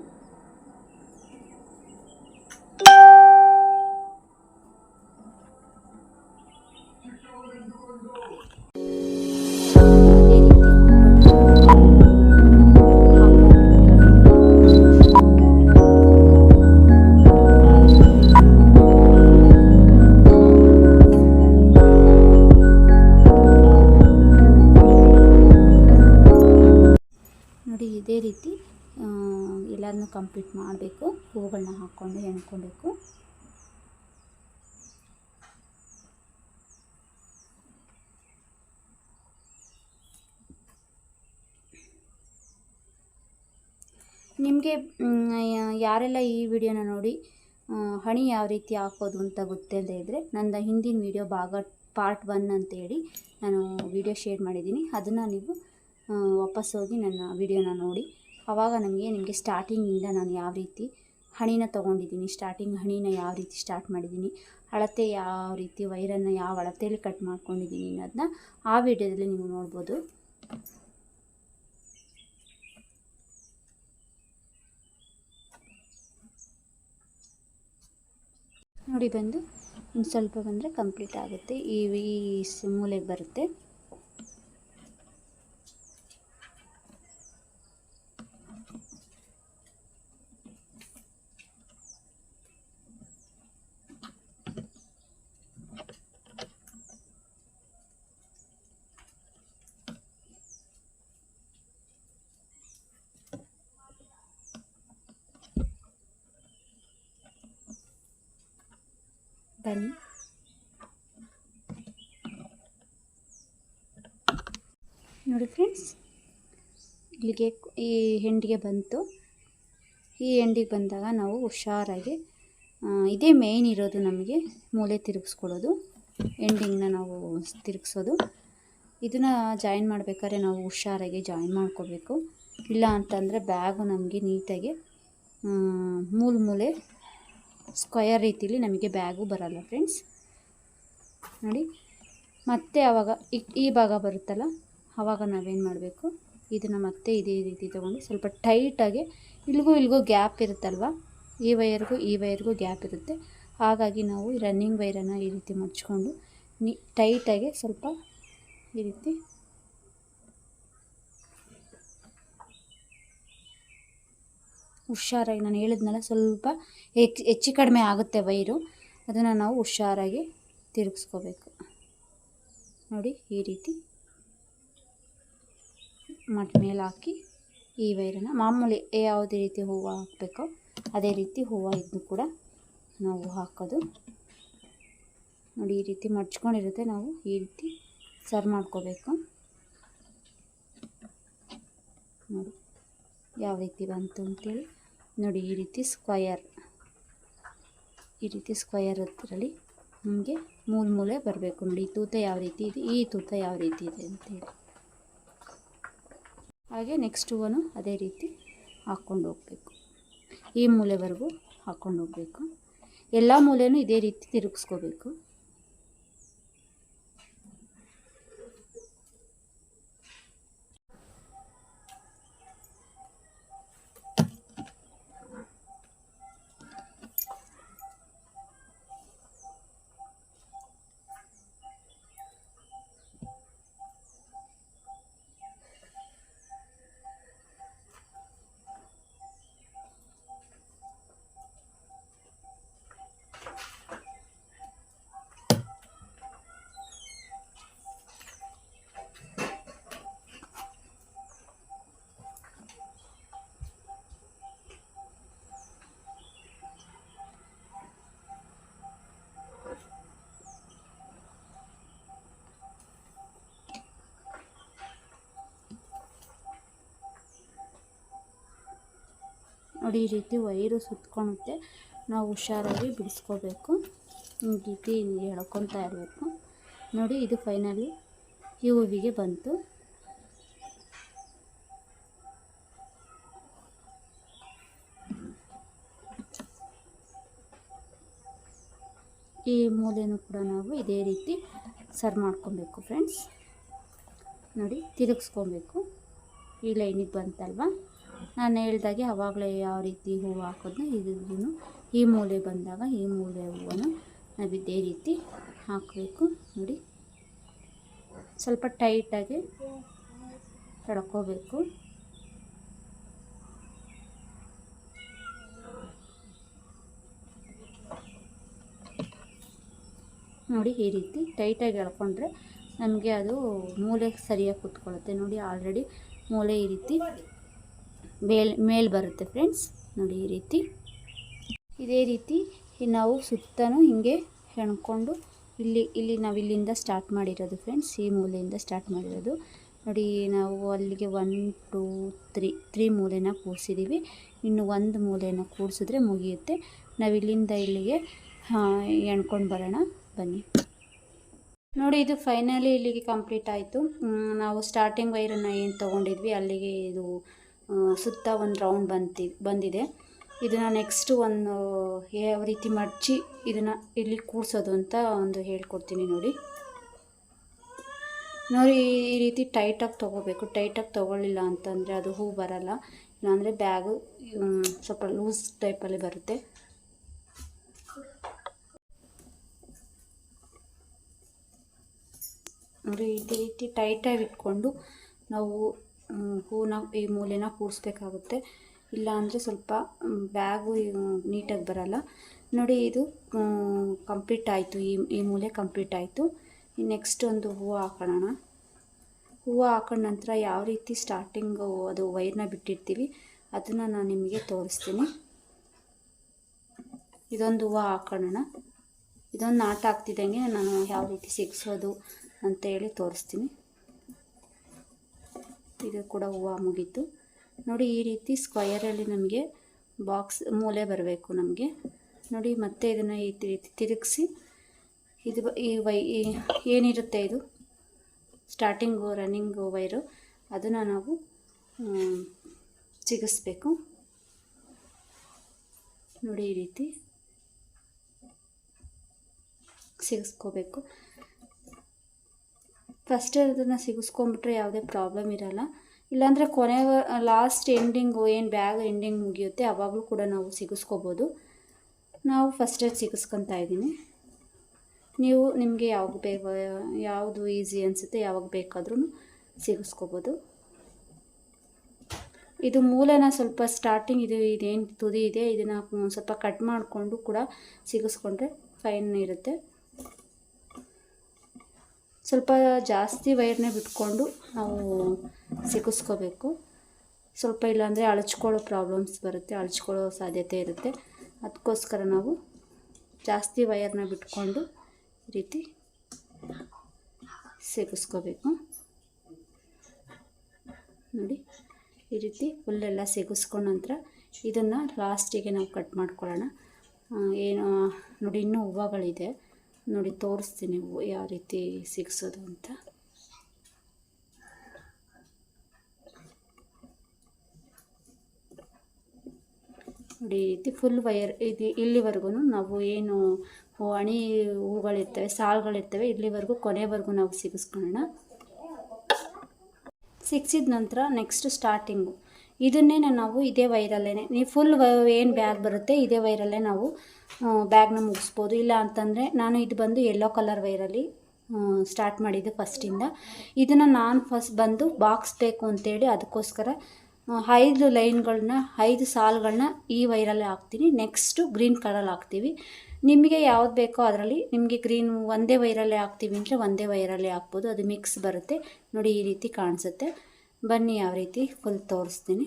ಕಂಪ್ಲೀಟ್ ಮಾಡಬೇಕು. ಹೂಗಳನ್ನ ಹಾಕ್ಕೊಂಡು ಎಣ್ಕೊಬೇಕು. ನಿಮಗೆ ಯಾರೆಲ್ಲ ಈ ವಿಡಿಯೋನ ನೋಡಿ ಹಣಿ ಯಾವ ರೀತಿ ಹಾಕೋದು ಅಂತ ಗೊತ್ತಿಲ್ಲದೆ ಇದ್ದರೆ ನನ್ನ ಹಿಂದಿನ ವಿಡಿಯೋ ಭಾಗ ಪಾರ್ಟ್ ಒನ್ ಅಂತೇಳಿ ನಾನು ವಿಡಿಯೋ ಶೇರ್ ಮಾಡಿದ್ದೀನಿ. ಅದನ್ನು ನೀವು ವಾಪಸ್ ಹೋಗಿ ನನ್ನ ವಿಡಿಯೋನ ನೋಡಿ. ಆವಾಗ ನಮಗೆ ನಿಮಗೆ ಸ್ಟಾರ್ಟಿಂಗಿಂದ ನಾನು ಯಾವ ರೀತಿ ಹಣಿನ ತೊಗೊಂಡಿದ್ದೀನಿ ಸ್ಟಾರ್ಟಿಂಗ್ ಹಣಿನ ಯಾವ ರೀತಿ ಸ್ಟಾರ್ಟ್ ಮಾಡಿದ್ದೀನಿ ಅಳತೆ ಯಾವ ರೀತಿ ವೈರನ್ನು ಯಾವ ಅಳತೆಯಲ್ಲಿ ಕಟ್ ಮಾಡ್ಕೊಂಡಿದ್ದೀನಿ ಅನ್ನೋದನ್ನ ಆ ವಿಡಿಯೋದಲ್ಲಿ ನೀವು ನೋಡ್ಬೋದು. ನೋಡಿ ಬಂದು ಇನ್ನು ಸ್ವಲ್ಪ ಬಂದರೆ ಕಂಪ್ಲೀಟ್ ಆಗುತ್ತೆ. ಈ ಈ ಮೂಲೆಗೆ ಬರುತ್ತೆ ಬನ್ನಿ ನೋಡಿ ಫ್ರೆಂಡ್ಸ್ ಇಲ್ಲಿಗೆ ಈ ಹೆಂಡಿಗೆ ಬಂತು. ಈ ಹೆಂಡಿಗೆ ಬಂದಾಗ ನಾವು ಹುಷಾರಾಗಿ ಇದೇ ಮೇಯ್ನ್ ಇರೋದು ನಮಗೆ, ಮೂಲೆ ತಿರುಗಿಸ್ಕೊಳ್ಳೋದು. ಎಂಡಿಂಗ್ನ ನಾವು ತಿರುಗಿಸೋದು. ಇದನ್ನು ಜಾಯಿನ್ ಮಾಡಬೇಕಾದ್ರೆ ನಾವು ಹುಷಾರಾಗಿ ಜಾಯಿನ್ ಮಾಡ್ಕೋಬೇಕು. ಇಲ್ಲ ಅಂತಂದರೆ ಬ್ಯಾಗು ನಮಗೆ ನೀಟಾಗಿ ಮೂಲೆ ಮೂಲೆ ಸ್ಕ್ವಯರ್ ರೀತಿಲಿ ನಮಗೆ ಬ್ಯಾಗು ಬರಲ್ಲ ಫ್ರೆಂಡ್ಸ್ ನೋಡಿ, ಮತ್ತೆ ಆವಾಗ ಈ ಭಾಗ ಬರುತ್ತಲ್ಲ? ಆವಾಗ ನಾವೇನು ಮಾಡಬೇಕು? ಇದನ್ನು ಮತ್ತೆ ಇದೇ ರೀತಿ ತೊಗೊಂಡು ಸ್ವಲ್ಪ ಟೈಟಾಗಿ ಇಲ್ಲಿಗೂ ಇಲ್ಲಿಗೂ ಗ್ಯಾಪ್ ಇರುತ್ತಲ್ವ? ಈ ವೈರ್ಗೂ ಈ ವೈರ್ಗೂ ಗ್ಯಾಪ್ ಇರುತ್ತೆ. ಹಾಗಾಗಿ ನಾವು ರನ್ನಿಂಗ್ ವೈರನ್ನು ಈ ರೀತಿ ಮುಚ್ಕೊಂಡು ನೀ ಟೈಟಾಗಿ ಸ್ವಲ್ಪ ಈ ರೀತಿ ಹುಷಾರಾಗಿ ನಾನು ಹೇಳಿದ್ನಲ್ಲ ಸ್ವಲ್ಪ ಹೆಚ್ಚು ಹೆಚ್ಚು ಕಡಿಮೆ ಆಗುತ್ತೆ ವೈರು. ಅದನ್ನು ನಾವು ಹುಷಾರಾಗಿ ತಿರುಗಿಸ್ಕೋಬೇಕು. ನೋಡಿ ಈ ರೀತಿ ಮಟ್ ಮೇಲೆ ಹಾಕಿ ಈ ವೈರನ್ನು ಮಾಮೂಲಿ ಯಾವುದೇ ರೀತಿ ಹೂವು ಹಾಕಬೇಕೋ ಅದೇ ರೀತಿ ಹೂವು ಇದನ್ನು ಕೂಡ ನಾವು ಹಾಕೋದು. ನೋಡಿ, ಈ ರೀತಿ ಮಡ್ಚ್ಕೊಂಡಿರುತ್ತೆ. ನಾವು ಈ ರೀತಿ ಸರ್ವ್ ಮಾಡ್ಕೋಬೇಕು. ನೋಡಿ, ಯಾವ ರೀತಿ ಬಂತು ಅಂತೇಳಿ. ನೋಡಿ, ಈ ರೀತಿ ಸ್ಕ್ವಯರ್. ಈ ರೀತಿ ಸ್ಕ್ವಯರ್ ಹತ್ತಿರಲ್ಲಿ ನಮಗೆ ಮೂಲ ಮೂಲೆ ಬರಬೇಕು. ನೋಡಿ, ಈ ತೂತ ಯಾವ ರೀತಿ ಇದೆ? ಈ ತೂತ ಯಾವ ರೀತಿ ಇದೆ ಅಂತೇಳಿ. ಹಾಗೆ ನೆಕ್ಸ್ಟ್ ಹೂವನ್ನು ಅದೇ ರೀತಿ ಹಾಕ್ಕೊಂಡು ಹೋಗಬೇಕು. ಈ ಮೂಲೆವರೆಗೂ ಹಾಕ್ಕೊಂಡು ಹೋಗಬೇಕು. ಎಲ್ಲ ಮೂಲೆಯೂ ಇದೇ ರೀತಿ ತಿರುಗಿಸ್ಕೋಬೇಕು. ನೋಡಿ ಈ ರೀತಿ ವೈರು ಸುತ್ಕೊಳುತ್ತೆ. ನಾವು ಹುಷಾರಾಗಿ ಬಿಡಿಸ್ಕೋಬೇಕು. ಈ ರೀತಿ ಎಳ್ಕೊತಾ ಇರಬೇಕು. ನೋಡಿ ಇದು ಫೈನಲಿ ಈ ಹೂವಿಗೆ ಬಂತು. ಈ ಮೂಲೆಯೂ ಕೂಡ ನಾವು ಇದೇ ರೀತಿ ಸರ್ವ್ ಮಾಡ್ಕೊಬೇಕು ಫ್ರೆಂಡ್ಸ್ ನೋಡಿ, ತಿರುಗಿಸ್ಕೊಬೇಕು. ಈ ಲೈನಿಗೆ ಬಂತಲ್ವ? ನಾನು ಹೇಳ್ದಾಗೆ ಅವಾಗಲೇ ಯಾವ ರೀತಿ ಹೂವು ಹಾಕೋದನ್ನ ಇದನ್ನು ಈ ಮೂಲೆ ಬಂದಾಗ ಈ ಮೂಲೆ ಹೂವನ್ನು ನಾವು ಇದೇ ರೀತಿ ಹಾಕಬೇಕು ನೋಡಿ. ಸ್ವಲ್ಪ ಟೈಟಾಗಿ ತಡ್ಕೋಬೇಕು. ನೋಡಿ ಈ ರೀತಿ ಟೈಟಾಗಿ ಎಳ್ಕೊಂಡ್ರೆ ನಮಗೆ ಅದು ಮೂಲೆ ಸರಿಯಾಗಿ ಕುತ್ಕೊಳ್ಳುತ್ತೆ ನೋಡಿ ಆಲ್ರೆಡಿ ಮೂಲೆ ಈ ರೀತಿ ಮೇಲ್ ಮೇಲ್ ಬರುತ್ತೆ ಫ್ರೆಂಡ್ಸ್ ನೋಡಿ ಈ ರೀತಿ. ಇದೇ ರೀತಿ ನಾವು ಸುತ್ತನೂ ಹಿಂಗೆ ಹೆಣ್ಕೊಂಡು ಇಲ್ಲಿ ಇಲ್ಲಿ ನಾವು ಇಲ್ಲಿಂದ ಸ್ಟಾರ್ಟ್ ಮಾಡಿರೋದು ಫ್ರೆಂಡ್ಸ್ ಈ ಮೂಲೆಯಿಂದ ಸ್ಟಾರ್ಟ್ ಮಾಡಿರೋದು. ನೋಡಿ ನಾವು ಅಲ್ಲಿಗೆ ಒನ್ ಟೂ ತ್ರೀ ತ್ರೀ ಮೂಲೆನ ಕೂರಿಸಿದ್ದೀವಿ ಇನ್ನು ಒಂದು ಮೂಲೆನ ಕೂಡಿಸಿದ್ರೆ ಮುಗಿಯುತ್ತೆ. ನಾವು ಇಲ್ಲಿಂದ ಇಲ್ಲಿಗೆ ಎಣ್ಕೊಂಡು ಬರೋಣ. ಬನ್ನಿ. ನೋಡಿ ಇದು ಫೈನಲಿ ಇಲ್ಲಿಗೆ ಕಂಪ್ಲೀಟ್ ಆಯಿತು. ನಾವು ಸ್ಟಾರ್ಟಿಂಗ್ ವೈರನ್ನು ಏನು ತೊಗೊಂಡಿದ್ವಿ? ಅಲ್ಲಿಗೆ ಇದು ಸುತ್ತ ಒಂದು ರೌಂಡ್ ಬಂತಿ, ಬಂದಿದೆ. ಇದನ್ನು ನೆಕ್ಸ್ಟ್ ಒಂದು ಯಾವ ರೀತಿ ಮಡಚಿ ಇದನ್ನು ಇಲ್ಲಿ ಕೂಡಿಸೋದು ಅಂತ ಒಂದು ಹೇಳ್ಕೊಡ್ತೀನಿ ನೋಡಿ. ನೋಡಿ, ಈ ರೀತಿ ಟೈಟಾಗಿ ತೊಗೋಬೇಕು. ಟೈಟಾಗಿ ತೊಗೊಳ್ಳಿಲ್ಲ ಅಂತಂದರೆ ಅದು ಹೂ ಬರಲ್ಲ. ಇಲ್ಲಾಂದರೆ ಬ್ಯಾಗು ಸ್ವಲ್ಪ ಲೂಸ್ ಟೈಪಲ್ಲಿ ಬರುತ್ತೆ. ನೋಡಿ, ಈ ರೀತಿ ಟೈಟಾಗಿ ಇಟ್ಕೊಂಡು ನಾವು ಹೂನ ಈ ಮೂಲೆನ ಕೂರಿಸ್ಬೇಕಾಗುತ್ತೆ ಇಲ್ಲ ಅಂದರೆ ಸ್ವಲ್ಪ ಬ್ಯಾಗು ನೀಟಾಗಿ ಬರಲ್ಲ. ನೋಡಿ, ಇದು ಕಂಪ್ಲೀಟ್ ಆಯಿತು. ಈ ಈ ಮೂಲೆ ಕಂಪ್ಲೀಟ್ ಆಯಿತು. ನೆಕ್ಸ್ಟ್ ಒಂದು ಹೂವು ಹಾಕೋಣ ಹೂವು ಹಾಕೊಂಡ ನಂತರ ಯಾವ ರೀತಿ ಸ್ಟಾರ್ಟಿಂಗು ಅದು ವೈರ್ನ ಬಿಟ್ಟಿರ್ತೀವಿ, ಅದನ್ನು ನಾನು ನಿಮಗೆ ತೋರಿಸ್ತೀನಿ. ಇದೊಂದು ಹೂವು ಹಾಕೊಳ್ಳೋಣ ಇದೊಂದು ನಾಟ ಆಗ್ತಿದ್ದಂಗೆ ನಾನು ಯಾವ ರೀತಿ ಸಿಗಿಸೋದು ಅಂತ ಹೇಳಿ ತೋರಿಸ್ತೀನಿ. ಇದು ಕೂಡ ಹೂವು ಮುಗೀತು. ನೋಡಿ ಈ ರೀತಿ ಸ್ಕ್ವಯರಲ್ಲಿ ನಮಗೆ ಬಾಕ್ಸ್ ಮೂಲೆ ಬರಬೇಕು ನಮಗೆ. ನೋಡಿ ಮತ್ತೆ ಇದನ್ನು ಈ ರೀತಿ ತಿರುಗಿಸಿ ಇದು ಈ ವೈ ಏನಿರುತ್ತೆ ಇದು? ಸ್ಟಾರ್ಟಿಂಗು ರನ್ನಿಂಗು ವೈರು ಅದನ್ನು ನಾವು ಚಿಗಿಸ್ಬೇಕು. ನೋಡಿ ಈ ರೀತಿ ಸಿಗಿಸ್ಕೋಬೇಕು ಫಸ್ಟ್ ಅದನ್ನು ಸಿಗಿಸ್ಕೊಂಬಿಟ್ರೆ ಯಾವುದೇ ಪ್ರಾಬ್ಲಮ್ ಇರಲ್ಲ. ಇಲ್ಲಾಂದರೆ ಕೊನೆ ಲಾಸ್ಟ್ ಎಂಡಿಂಗು ಏನು ಬ್ಯಾಗ್ ಎಂಡಿಂಗ್ ಮುಗಿಯುತ್ತೆ ಅವಾಗಲೂ ಕೂಡ ನಾವು ಸಿಗಿಸ್ಕೋಬೋದು. ನಾವು ಫಸ್ಟ್ ಏಡ್ ಸಿಗಿಸ್ಕೊತಾ ಇದ್ದೀನಿ. ನೀವು ನಿಮಗೆ ಯಾವಾಗ ಬೇಕು ಯಾವುದು ಈಸಿ ಅನಿಸುತ್ತೆ ಯಾವಾಗ ಬೇಕಾದ್ರೂ ಸಿಗಿಸ್ಕೋಬೋದು. ಇದು ಮೂಲನ ಸ್ವಲ್ಪ ಸ್ಟಾರ್ಟಿಂಗ್ ಇದು ಇದೇನು ತುದಿ ಇದೆ, ಇದನ್ನು ಸ್ವಲ್ಪ ಕಟ್ ಮಾಡಿಕೊಂಡು ಕೂಡ ಸಿಗಿಸ್ಕೊಂಡ್ರೆ ಫೈನ್ ಇರುತ್ತೆ. ಸ್ವಲ್ಪ ಜಾಸ್ತಿ ವೈರ್ನೇ ಬಿಟ್ಕೊಂಡು ನಾವು ಸಿಗಿಸ್ಕೋಬೇಕು. ಸ್ವಲ್ಪ ಇಲ್ಲಾಂದರೆ ಅಳಚ್ಕೊಳ್ಳೋ ಪ್ರಾಬ್ಲಮ್ಸ್ ಬರುತ್ತೆ ಅಳಚ್ಕೊಳ್ಳೋ ಸಾಧ್ಯತೆ ಇರುತ್ತೆ. ಅದಕ್ಕೋಸ್ಕರ ನಾವು ಜಾಸ್ತಿ ವೈರ್ನ ಬಿಟ್ಕೊಂಡು ಈ ರೀತಿ ಸಿಗಿಸ್ಕೋಬೇಕು. ನೋಡಿ, ಈ ರೀತಿ ಫುಲ್ಲೆಲ್ಲ ಸಿಗಿಸ್ಕೊಂಡ ನಂತರ ಇದನ್ನು ಲಾಸ್ಟಿಗೆ ನಾವು ಕಟ್ ಮಾಡ್ಕೊಳ್ಳೋಣ. ಏನು, ನೋಡಿ, ಇನ್ನೂ ಹೂವುಗಳಿದೆ. ನೋಡಿ ತೋರಿಸ್ತೀನಿ ಯಾವ ರೀತಿ ಸಿಗ್ಸೋದು ಅಂತ. ನೋಡಿ ಈ ರೀತಿ ಫುಲ್ ವೈರ್ ಇದು. ಇಲ್ಲಿವರೆಗೂ ನಾವು ಏನು ಹಣಿ ಹೂಗಳಿರ್ತವೆ, ಸಾಲುಗಳಿರ್ತವೆ, ಇಲ್ಲಿವರೆಗೂ ಕೊನೆವರೆಗೂ ನಾವು ಸಿಗಿಸ್ಕೊಳ್ಳೋಣ. ಸಿಗ್ಸಿದ ನಂತರ ನೆಕ್ಸ್ಟ್ ಸ್ಟಾರ್ಟಿಂಗು ಇದನ್ನೇ ನಾವು ಇದೇ ವೈರಲ್ಲೇ ನೀವು ಫುಲ್ ಏನು ಬ್ಯಾಗ್ ಬರುತ್ತೆ, ಇದೇ ವೈರಲ್ಲೇ ನಾವು ಬ್ಯಾಗ್ನ ಮುಗಿಸ್ಬೋದು. ಇಲ್ಲ ಅಂತಂದರೆ ನಾನು ಇದು ಬಂದು ಯೆಲ್ಲೋ ಕಲರ್ ವೈರಲ್ಲಿ ಸ್ಟಾರ್ಟ್ ಮಾಡಿದ್ದೆ ಫಸ್ಟಿಂದ ಇದನ್ನು ನಾನು ಫಸ್ಟ್ ಬಂದು ಬಾಕ್ಸ್ ಬೇಕು ಅಂತೇಳಿ ಅದಕ್ಕೋಸ್ಕರ ಐದು ಲೈನ್ಗಳನ್ನ, ಐದು ಸಾಲುಗಳನ್ನ ಈ ವೈರಲ್ಲಿ ಹಾಕ್ತೀನಿ. ನೆಕ್ಸ್ಟು ಗ್ರೀನ್ ಕಲರಲ್ಲಿ ಹಾಕ್ತೀವಿ. ನಿಮಗೆ ಯಾವ್ದು ಬೇಕೋ ಅದರಲ್ಲಿ, ನಿಮಗೆ ಗ್ರೀನ್ ಒಂದೇ ವೈರಲ್ಲಿ ಹಾಕ್ತೀವಿ ಅಂದರೆ ಒಂದೇ ವೈರಲ್ಲಿ ಹಾಕ್ಬೋದು. ಅದು ಮಿಕ್ಸ್ ಬರುತ್ತೆ. ನೋಡಿ ಈ ರೀತಿ ಕಾಣಿಸುತ್ತೆ. ಬನ್ನಿ ಯಾವ ರೀತಿ ಫುಲ್ ತೋರಿಸ್ತೀನಿ.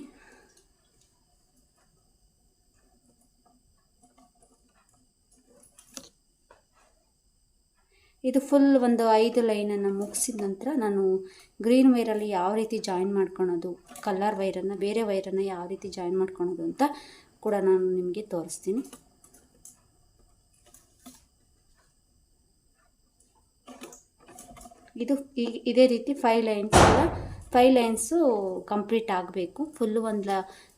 ಇದು ಫುಲ್ ಒಂದು ಐದು ಲೈನನ್ನು ಮುಗಿಸಿದ ನಂತರ ನಾನು ಗ್ರೀನ್ ವೈರಲ್ಲಿ ಯಾವ ರೀತಿ ಜಾಯಿನ್ ಮಾಡ್ಕೊಳೋದು ಕಲ್ಲರ್ ವೈರನ್ನು ಬೇರೆ ವೈರನ್ನು ಯಾವ ರೀತಿ ಜಾಯಿನ್ ಮಾಡ್ಕೊಳೋದು ಅಂತ ಕೂಡ ನಾನು ನಿಮಗೆ ತೋರಿಸ್ತೀನಿ. ಇದು ಇದೇ ರೀತಿ ಫೈವ್ ಲೈನ್ಸ್ ಎಲ್ಲ ಫೈವ್ ಲೈನ್ಸು ಕಂಪ್ಲೀಟ್ ಆಗಬೇಕು ಫುಲ್ಲು ಒಂದು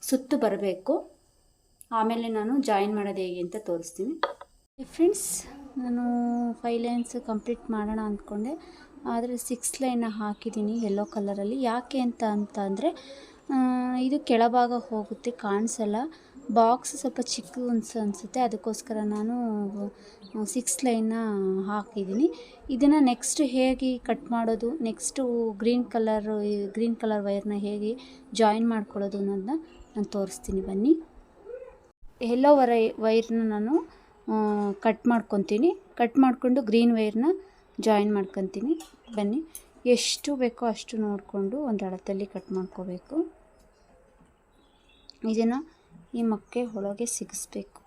ಸುತ್ತು ಬರಬೇಕು. ಆಮೇಲೆ ನಾನು ಜಾಯಿನ್ ಮಾಡೋದು ಹೇಗೆ ಅಂತ ತೋರಿಸ್ತೀನಿ. ಫ್ರೆಂಡ್ಸ್ ನಾನು ಫೈವ್ ಲೈನ್ಸ್ ಕಂಪ್ಲೀಟ್ ಮಾಡೋಣ ಅಂದ್ಕೊಂಡೆ. ಆದರೆ ಸಿಕ್ಸ್ ಲೈನ ಹಾಕಿದ್ದೀನಿ ಯೆಲ್ಲೋ ಕಲರಲ್ಲಿ ಯಾಕೆ ಅಂತ ಅಂತ ಅಂದರೆ ಇದು ಕೆಳಭಾಗ ಹೋಗುತ್ತೆ, ಕಾಣಿಸಲ್ಲ. ಬಾಕ್ಸ್ ಸ್ವಲ್ಪ ಚಿಕ್ಕ ಅನ್ಸ, ಅನಿಸುತ್ತೆ. ಅದಕ್ಕೋಸ್ಕರ ನಾನು ಸಿಕ್ಸ್ ಲೈನ್ನ ಹಾಕಿದ್ದೀನಿ. ಇದನ್ನು ನೆಕ್ಸ್ಟ್ ಹೇಗೆ ಕಟ್ ಮಾಡೋದು next green colour green colour ವೈರ್ನ ಹೇಗೆ ಜಾಯಿನ್ ಮಾಡ್ಕೊಳ್ಳೋದು ಅನ್ನೋದನ್ನ ನಾನು ತೋರಿಸ್ತೀನಿ ಬನ್ನಿ. ಎಲ್ಲೋ ವರೈ ವೈರ್ನ ನಾನು ಕಟ್ ಮಾಡ್ಕೊತೀನಿ. ಕಟ್ ಮಾಡಿಕೊಂಡು ಗ್ರೀನ್ ವೈರ್ನ ಜಾಯಿನ್ ಮಾಡ್ಕೊತೀನಿ. ಬನ್ನಿ. ಎಷ್ಟು ಬೇಕೋ ಅಷ್ಟು ನೋಡಿಕೊಂಡು ಒಂದು ಅಳತೆಯಲ್ಲಿ ಕಟ್ ಮಾಡ್ಕೋಬೇಕು. ಇದನ್ನು ಈ ಮಕ್ಕೆ ಒಳಗೆ ಸಿಗಿಸ್ಬೇಕು.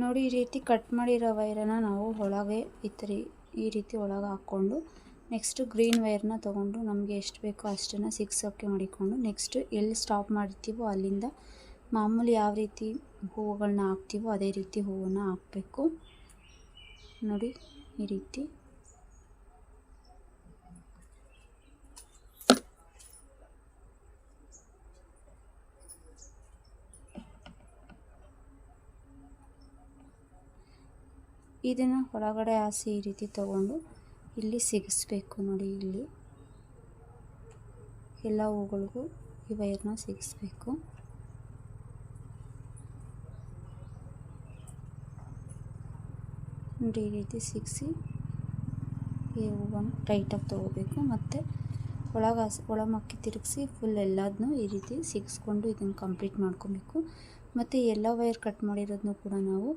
ನೋಡಿ, ಈ ರೀತಿ ಕಟ್ ಮಾಡಿರೋ ವೈರನ್ನು ನಾವು ಒಳಗೆ ಈ ಈ ರೀತಿ ಒಳಗೆ ಹಾಕ್ಕೊಂಡು ನೆಕ್ಸ್ಟು ಗ್ರೀನ್ ವೈರ್ನ ತೊಗೊಂಡು ನಮಗೆ ಎಷ್ಟು ಬೇಕೋ ಅಷ್ಟನ್ನು ಸಿಗ್ಸೋಕ್ಕೆ ಮಾಡಿಕೊಂಡು ನೆಕ್ಸ್ಟು ಎಲ್ಲಿ ಸ್ಟಾಪ್ ಮಾಡ್ತೀವೋ ಅಲ್ಲಿಂದ ಮಾಮೂಲಿ ಯಾವ ರೀತಿ ಹೂವುಗಳನ್ನ ಹಾಕ್ತೀವೋ ಅದೇ ರೀತಿ ಹೂವನ್ನು ಹಾಕಬೇಕು. ನೋಡಿ, ಈ ರೀತಿ. ಇದನ್ನು ಒಳಗಡೆ ಹಾಸಿ ಈ ರೀತಿ ತಗೊಂಡು ಇಲ್ಲಿ ಸಿಗಿಸ್ಬೇಕು ನೋಡಿ ಇಲ್ಲಿ. ಎಲ್ಲ ಹೂಗಳಿಗೂ ಈ ವೈರ್ನ ಸಿಗಿಸ್ಬೇಕು. ನೋಡಿ ಈ ರೀತಿ ಸಿಗಿಸಿ ಈ ಹೂವನ್ನು ಟೈಟಾಗಿ ತೊಗೋಬೇಕು. ಮತ್ತು ಒಳಗೆ ಒಳಮಕ್ಕಿ ತಿರುಗಿಸಿ ಫುಲ್ ಎಲ್ಲದನ್ನೂ ಈ ರೀತಿ ಸಿಗಿಸ್ಕೊಂಡು ಇದನ್ನು ಕಂಪ್ಲೀಟ್ ಮಾಡ್ಕೊಬೇಕು. ಮತ್ತು ಎಲ್ಲ ವೈರ್ ಕಟ್ ಮಾಡಿರೋದನ್ನು ಕೂಡ ನಾವು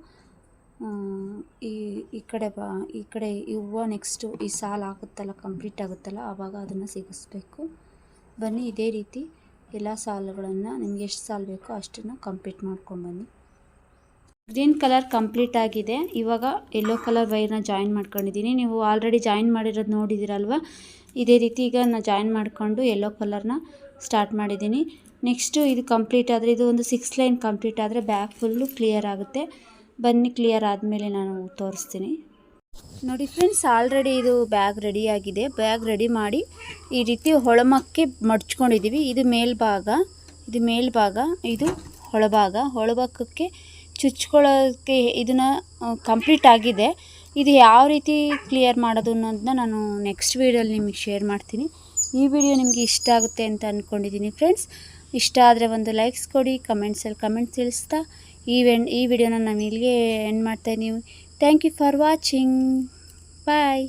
ಈ ಈ ಕಡೆ ಬಾ, ಈ ಕಡೆ ಈ ಹೂವು ನೆಕ್ಸ್ಟು ಈ ಸಾಲು ಆಗುತ್ತಲ್ಲ ಕಂಪ್ಲೀಟ್ ಆಗುತ್ತಲ್ಲ, ಆವಾಗ ಅದನ್ನು ಸಿಗಿಸ್ಬೇಕು. ಬನ್ನಿ, ಇದೇ ರೀತಿ ಎಲ್ಲ ಸಾಲುಗಳನ್ನು, ನಿಮ್ಗೆ ಎಷ್ಟು ಸಾಲು ಬೇಕೋ ಅಷ್ಟನ್ನು ಕಂಪ್ಲೀಟ್ ಮಾಡ್ಕೊಂಡು ಬನ್ನಿ. ಗ್ರೀನ್ ಕಲರ್ ಕಂಪ್ಲೀಟ್ ಆಗಿದೆ. ಇವಾಗ ಯೆಲ್ಲೋ ಕಲರ್ ವೈರ್ನ ಜಾಯಿನ್ ಮಾಡ್ಕೊಂಡಿದ್ದೀನಿ. ನೀವು ಆಲ್ರೆಡಿ ಜಾಯಿನ್ ಮಾಡಿರೋದು ನೋಡಿದ್ದೀರಲ್ವ ಇದೇ ರೀತಿ ಈಗ ನಾನು ಜಾಯಿನ್ ಮಾಡಿಕೊಂಡು ಯೆಲ್ಲೋ ಕಲರ್ನ ಸ್ಟಾರ್ಟ್ ಮಾಡಿದ್ದೀನಿ. ನೆಕ್ಸ್ಟು ಇದು ಕಂಪ್ಲೀಟ್ ಆದರೆ, ಇದು ಒಂದು ಸಿಕ್ಸ್ ಲೈನ್ ಕಂಪ್ಲೀಟ್ ಆದರೆ ಬ್ಯಾಗ್ ಫುಲ್ಲು ಕ್ಲಿಯರ್ ಆಗುತ್ತೆ. ಬನ್ನಿ ಕ್ಲಿಯರ್ ಆದಮೇಲೆ ನಾನು ತೋರಿಸ್ತೀನಿ. ನೋಡಿ ಫ್ರೆಂಡ್ಸ್ ಆಲ್ರೆಡಿ ಇದು ಬ್ಯಾಗ್ ರೆಡಿಯಾಗಿದೆ ಬ್ಯಾಗ್ ರೆಡಿ ಮಾಡಿ ಈ ರೀತಿ ಹೊಳಮಕ್ಕೆ ಮಡ್ಚ್ಕೊಂಡಿದ್ದೀವಿ ಇದು ಮೇಲ್ಭಾಗ ಇದು ಮೇಲ್ಭಾಗ, ಇದು ಹೊಳಭಾಗ. ಹೊಳಭಾಗಕ್ಕೆ ಚುಚ್ಕೊಳ್ಳೋಕ್ಕೆ ಇದನ್ನು ಕಂಪ್ಲೀಟ್ ಆಗಿದೆ. ಇದು ಯಾವ ರೀತಿ ಕ್ಲಿಯರ್ ಮಾಡೋದು ಅನ್ನೋದನ್ನ ನಾನು ನೆಕ್ಸ್ಟ್ ವೀಡಿಯೋಲಿ ನಿಮಗೆ ಶೇರ್ ಮಾಡ್ತೀನಿ. ಈ ವಿಡಿಯೋ ನಿಮಗೆ ಇಷ್ಟ ಆಗುತ್ತೆ ಅಂತ ಅಂದ್ಕೊಂಡಿದ್ದೀನಿ ಫ್ರೆಂಡ್ಸ್ ಇಷ್ಟ ಆದರೆ ಒಂದು ಲೈಕ್ಸ್ ಕೊಡಿ ಕಮೆಂಟ್ಸಲ್ಲಿ ಕಮೆಂಟ್ಸ್ ತಿಳಿಸ್ತಾ. ಈ ವೆನ್ ಈ ವಿಡಿಯೋನ ನಾನು ಇಲ್ಲಿಗೆ ಎಂಡ್ ಮಾಡ್ತಾಯಿದ್ದೀನಿ thank you for watching bye